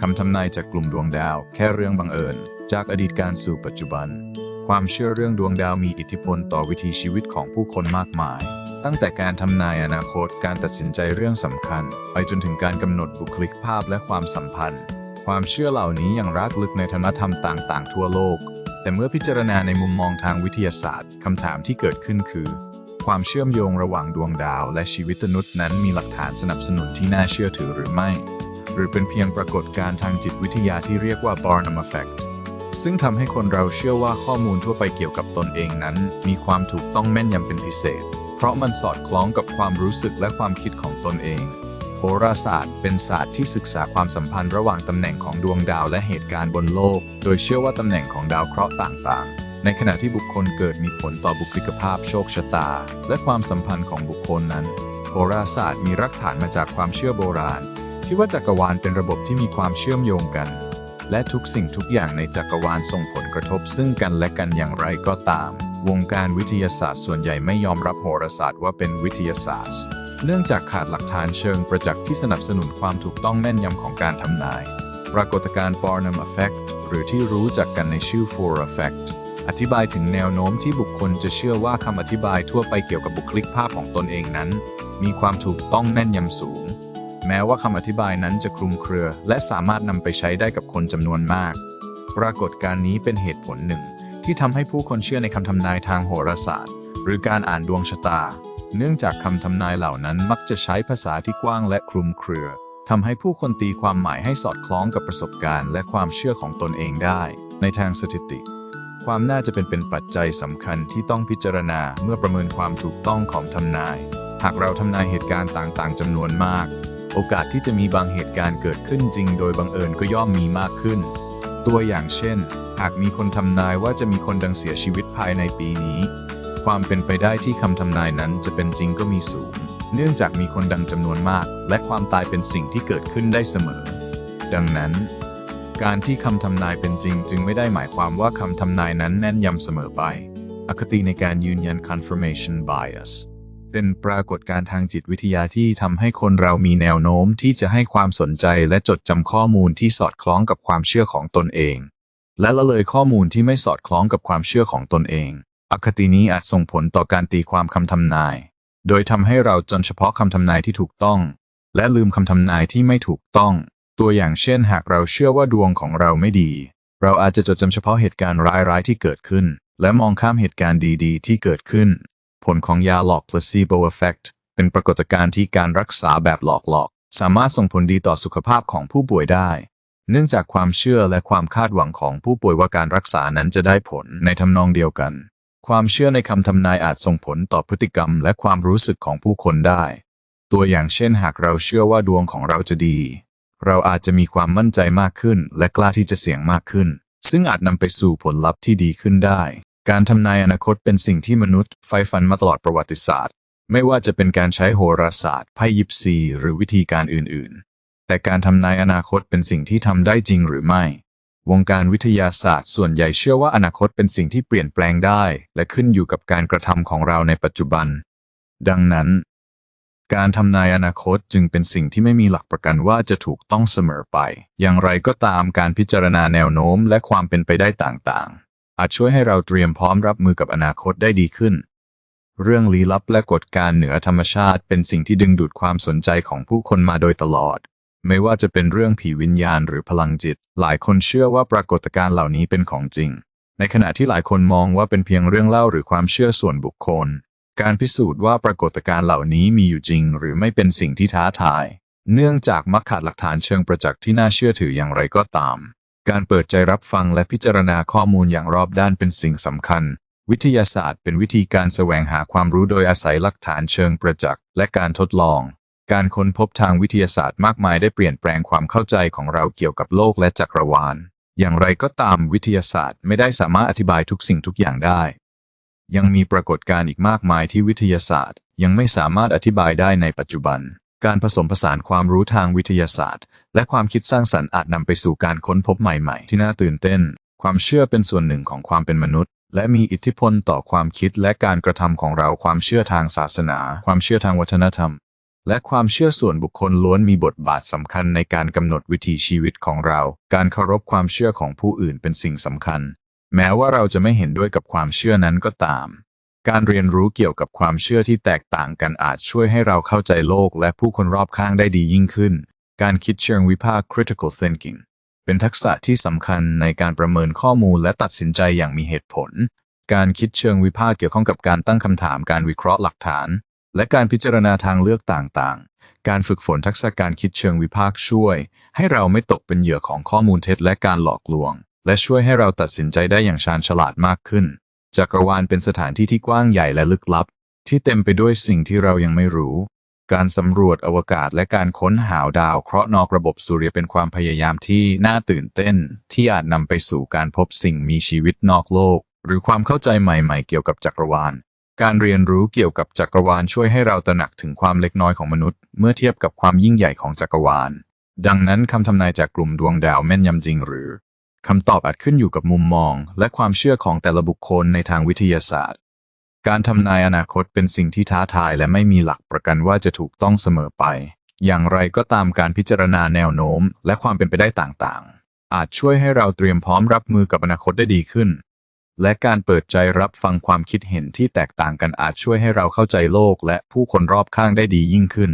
คำทำนายจากกลุ่มดวงดาว แค่เรื่องบังเอิญ จากอดีตการสู่ปัจจุบัน ความเชื่อเรื่องดวงดาวมีอิทธิพลต่อวิถีชีวิตของผู้คนมากมาย ตั้งแต่การทำนายอนาคตการตัดสินใจเรื่องสำคัญ ไปจนถึงการกำหนดบุคลิกภาพและความสัมพันธ์ ความเชื่อเหล่านี้ยังรากลึกในธรรมธรรมต่าง ๆ ทั่วโลก แต่เมื่อพิจารณาในมุมมองทางวิทยาศาสตร์คำถามที่เกิดขึ้นคือความเชื่อมโยงระหว่างดวงดาว และชีวิตมนุษย์นั้นมีหลักฐานสนับสนุนที่น่าเชื่อถือหรือไม่ หรือเป็นเพียงปรากฏการณ์ทางจิตวิทยาที่เรียกว่า Barnum Effect ซึ่งทำให้คนเราเชื่อว่าข้อมูลทั่วไปเกี่ยวกับตนเองนั้น มีความถูกต้องแม่นยำเป็นพิเศษ เพราะมันสอดคล้องกับความรู้สึกและความคิดของตนเองโหราศาสตร์เป็นศาสตร์ที่ศึกษาความสัมพันธ์ระหว่างตำแหน่งของดวงดาวและเหตุการณ์บนโลก โดยเชื่อว่าตำแหน่งของดาวเคราะห์ต่างๆ ในขณะที่บุคคลเกิดมีผลต่อบุคลิกภาพโชคชะตา และความสัมพันธ์ของบุคคลนั้น โหราศาสตร์มีรากฐานมาจากความเชื่อโบราณ ที่ว่าจักรวาลเป็นระบบที่มีความเชื่อมโยงกัน และทุกสิ่งทุกอย่างในจักรวาลส่งผลกระทบซึ่งกันและกันอย่างไรก็ตาม วงการวิทยาศาสตร์ส่วนใหญ่ไม่ยอมรับโหราศาสตร์ว่าเป็นวิทยาศาสตร์ เนื่องจากขาดหลักฐานเชิงประจักษ์ที่สนับสนุนความถูกต้องแม่นยำของการทำนาย ปรากฏการณ์ Barnum Effect หรือที่รู้จักกันในชื่อ Four Effect อธิบายถึงแนวโน้มที่บุคคลจะเชื่อว่าคำอธิบายทั่วไปเกี่ยวกับบุคลิกภาพของตนเองนั้น มีความถูกต้องแม่นยำสูง แม้ว่าคำอธิบายนั้นจะคลุมเครือ และสามารถนำไปใช้ได้กับคนจำนวนมาก ปรากฏการณ์นี้เป็นเหตุผลหนึ่ง ที่ทำให้ผู้คนเชื่อในคำทำนายทางโหราศาสตร์ หรือการอ่านดวงชะตา เนื่องจากคำทำนายเหล่านั้นมักจะใช้ภาษาที่กว้างและคลุมเครือทำให้ผู้คนตีความหมายให้สอดคล้องกับประสบการณ์ และความเชื่อของตนเองได้ ในทางสถิติ ความน่าจะเป็นเป็นปัจจัยสำคัญที่ต้องพิจารณาเมื่อประเมินความถูกต้องของทำนาย หากเราทำนายเหตุการณ์ต่างๆจำนวนมาก โอกาสที่จะมีบางเหตุการณ์เกิดขึ้นจริงโดยบังเอิญก็ย่อมมีมากขึ้น ตัวอย่างเช่น หากมีคนทำนายว่าจะมีคนดังเสียชีวิตภายในปีนี้ ความเป็นไปได้ที่คำทำนายนั้นจะเป็นจริงก็มีสูง เนื่องจากมีคนดังจำนวนมาก และความตายเป็นสิ่งที่เกิดขึ้นได้เสมอ ดังนั้น การที่คำทำนายเป็นจริง จึงไม่ได้หมายความว่าคำทำนายนั้นแน่นยำเสมอไป อคติในการยืนยัน confirmation bias เป็นปรากฏการณ์ทางจิตวิทยาที่ทำให้คนเรามีแนวโน้มที่จะให้ความสนใจและจดจำข้อมูลที่สอดคล้องกับความเชื่อของตนเอง และละเลยข้อมูลที่ไม่สอดคล้องกับความเชื่อของตนเอง อคตินี้อาจส่งผลต่อการตีความคำทำนาย โดยทำให้เราจนเฉพาะคำทำนายที่ถูกต้อง และลืมคำทำนายที่ไม่ถูกต้อง ตัวอย่างเช่น หากเราเชื่อว่าดวงของเราไม่ดี เราอาจจะจดจำเฉพาะเหตุการณ์ร้ายๆที่เกิดขึ้น และมองข้ามเหตุการณ์ดีๆ ที่เกิดขึ้น ผลของยาหลอก placebo effect เป็นปรากฏการณ์ที่การรักษาแบบหลอกๆ สามารถส่งผลดีต่อสุขภาพของผู้ป่วยได้ เนื่องจากความเชื่อและความคาดหวังของผู้ป่วยว่าการรักษานั้นจะได้ผลในทำนองเดียวกัน ความเชื่อในคำทำนายอาจส่งผลต่อพฤติกรรมและความรู้สึกของผู้คนได้ ตัวอย่างเช่นหากเราเชื่อว่าดวงของเราจะดี เราอาจจะมีความมั่นใจมากขึ้น และกล้าที่จะเสี่ยงมากขึ้น ซึ่งอาจนำไปสู่ผลลัพธ์ที่ดีขึ้นได้ การทำนายอนาคตเป็นสิ่งที่มนุษย์ใฝ่ฝันมาตลอดประวัติศาสตร์ ไม่ว่าจะเป็นการใช้โหราศาสตร์ ไพ่ยิปซี หรือวิธีการอื่น ๆ แต่การทำนายอนาคตเป็นสิ่งที่ทำได้จริงหรือไม่ วงการวิทยาศาสตร์ ส่วนใหญ่เชื่อว่าอนาคตเป็นสิ่งที่เปลี่ยนแปลงได้ และขึ้นอยู่กับการกระทำของเราในปัจจุบัน ดังนั้น การทำนายอนาคตจึงเป็นสิ่งที่ไม่มีหลักประกันว่าจะถูกต้องเสมอไป อย่างไรก็ตามการพิจารณาแนวโน้มและความเป็นไปได้ต่างๆ อาจช่วยให้เราเตรียมพร้อมรับมือกับอนาคตได้ดีขึ้น เรื่องลี้ลับและกฎการเหนือธรรมชาติเป็นสิ่งที่ดึงดูดความสนใจของผู้คนมาโดยตลอด ไม่ว่าจะเป็นเรื่องผีวิญญาณหรือพลังจิต หลายคนเชื่อว่าปรากฏการณ์เหล่านี้เป็นของจริง ในขณะที่หลายคนมองว่าเป็นเพียงเรื่องเล่าหรือความเชื่อส่วนบุคคล การพิสูจน์ว่าปรากฏการณ์เหล่านี้มีอยู่จริง หรือไม่เป็นสิ่งที่ท้าทาย เนื่องจากมักขาดหลักฐานเชิงประจักษ์ที่น่าเชื่อถืออย่างไรก็ตาม การเปิดใจรับฟังและพิจารณาข้อมูลอย่างรอบด้านเป็นสิ่งสำคัญ วิทยาศาสตร์เป็นวิธีการแสวงหาความรู้โดยอาศัยหลักฐานเชิงประจักษ์และการทดลอง การค้นพบทางวิทยาศาสตร์มากมายได้เปลี่ยนแปลงความเข้าใจของเราเกี่ยวกับโลกและจักรวาล อย่างไรก็ตามวิทยาศาสตร์ไม่ได้สามารถอธิบายทุกสิ่งทุกอย่างได้ ยังมีปรากฏการณ์อีกมากมายที่วิทยาศาสตร์ ยังไม่สามารถอธิบายได้ในปัจจุบัน การผสมผสานความรู้ทางวิทยาศาสตร์ และความคิดสร้างสรรค์อาจนำไปสู่การค้นพบใหม่ๆ ที่น่าตื่นเต้น ความเชื่อเป็นส่วนหนึ่งของความเป็นมนุษย์ และมีอิทธิพลต่อความคิดและการกระทำของเรา ความเชื่อทางศาสนา ความเชื่อทางวัฒนธรรม และความเชื่อส่วนบุคคลล้วนมีบทบาทสำคัญในการกำหนดวิถีชีวิตของเรา การเคารพความเชื่อของผู้อื่นเป็นสิ่งสำคัญ แม้ว่าเราจะไม่เห็นด้วยกับความเชื่อนั้นก็ตาม การเรียนรู้เกี่ยวกับความเชื่อที่แตกต่างกันอาจช่วยให้เราเข้าใจโลกและผู้คนรอบข้างได้ดียิ่งขึ้น การคิดเชิงวิพากษ์ critical thinking เป็นทักษะที่สำคัญในการประเมินข้อมูลและตัดสินใจอย่างมีเหตุผล การคิดเชิงวิพากษ์เกี่ยวข้องกับการตั้งคำถาม การวิเคราะห์หลักฐาน และการพิจารณาทางเลือกต่างๆ การฝึกฝนทักษะการคิดเชิงวิพากษ์ช่วย ให้เราไม่ตกเป็นเหยื่อของข้อมูลเท็จและการหลอกลวง และช่วยให้เราตัดสินใจได้อย่างชาญฉลาดมากขึ้น จักรวาลเป็นสถานที่ที่กว้างใหญ่และลึกลับ ที่เต็มไปด้วยสิ่งที่เรายังไม่รู้ การสำรวจอวกาศและการค้นหาดาวเคราะห์นอกระบบสุริยะเป็นความพยายามที่น่าตื่นเต้น ที่อาจนำไปสู่การพบสิ่งมีชีวิตนอกโลก หรือความเข้าใจใหม่ๆ เกี่ยวกับจักรวาล การเรียนรู้เกี่ยวกับจักรวาลช่วยให้เราตระหนักถึงความเล็กน้อยของมนุษย์ เมื่อเทียบกับความยิ่งใหญ่ของจักรวาล ดังนั้นคำทำนายจากกลุ่มดวงดาวแม่นยำจริงหรือ คำตอบอาจขึ้นอยู่กับมุมมอง และความเชื่อของแต่ละบุคคลในทางวิทยาศาสตร์ การทำนายอนาคตเป็นสิ่งที่ท้าทายและไม่มีหลักประกันว่าจะถูกต้องเสมอไป อย่างไรก็ตามการพิจารณาแนวโน้ม และความเป็นไปได้ต่างๆ อาจช่วยให้เราเตรียมพร้อมรับมือกับอนาคตได้ดีขึ้น และการเปิดใจรับฟังความคิดเห็นที่แตกต่างกันอาจช่วยให้เราเข้าใจโลก และผู้คนรอบข้างได้ดียิ่งขึ้น